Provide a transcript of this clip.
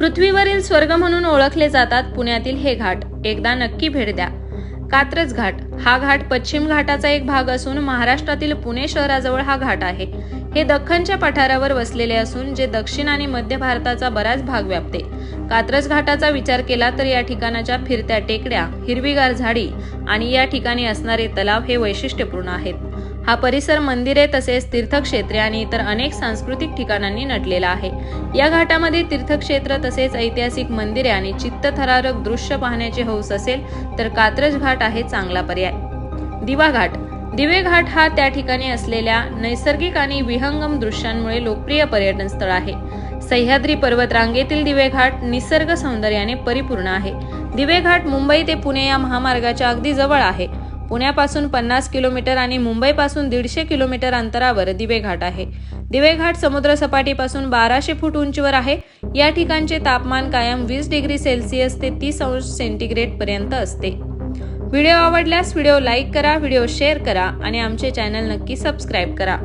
पृथ्वीवरील स्वर्ग म्हणून ओळखले जातात पुण्यातील हे घाट. एकदा नक्की भेट द्या. कात्रज घाट. हा घाट पश्चिम घाटाचा एक भाग असून महाराष्ट्रातील पुणे शहराजवळ हा घाट आहे. हे दख्खनच्या पठारावर वसलेले असून जे दक्षिण आणि मध्य भारताचा बराच भाग व्यापते. कात्रज घाटाचा विचार केला तर या ठिकाणाच्या फिरत्या टेकड्या हिरवीगार झाडी आणि या ठिकाणी असणारे तलाव हे वैशिष्ट्यपूर्ण आहेत. हा परिसर मंदिरे तसेच तीर्थक्षेत्रे आणि इतर अनेक सांस्कृतिक ठिकाणांनी नटलेला आहे. या घाटामध्ये तीर्थक्षेत्र तसेच ऐतिहासिक मंदिरे आणि चित्तथरारक दृश्य पाहण्याची हौस असेल तर कात्रज घाट आहे चांगला पर्याय. दिवा घाट. दिवे घाट हा त्या ठिकाणी असलेल्या नैसर्गिक आणि विहंगम दृश्यांमुळे लोकप्रिय पर्यटन स्थळ आहे. सह्याद्री पर्वतरांगेतील दिवे घाट निसर्ग सौंदर्याने परिपूर्ण आहे. दिवे घाट मुंबई ते पुणे या महामार्गाच्या अगदी जवळ आहे. पुण्यापासून पन्नास किलोमीटर आणि मुंबईपासून दीडशे किलोमीटर अंतरावर दिवे घाट आहे. दिवे घाट समुद्र सपाटीपासून बाराशे फूट उंचीवर आहे. या ठिकाणचे तापमान कायम वीस डिग्री सेल्सिअस ते तीस अंश सेंटीग्रेड पर्यंत असते. व्हिडिओ आवडल्यास व्हिडिओ लाईक करा व्हिडिओ शेअर करा आणि आमचे चॅनल नक्की सबस्क्राईब करा.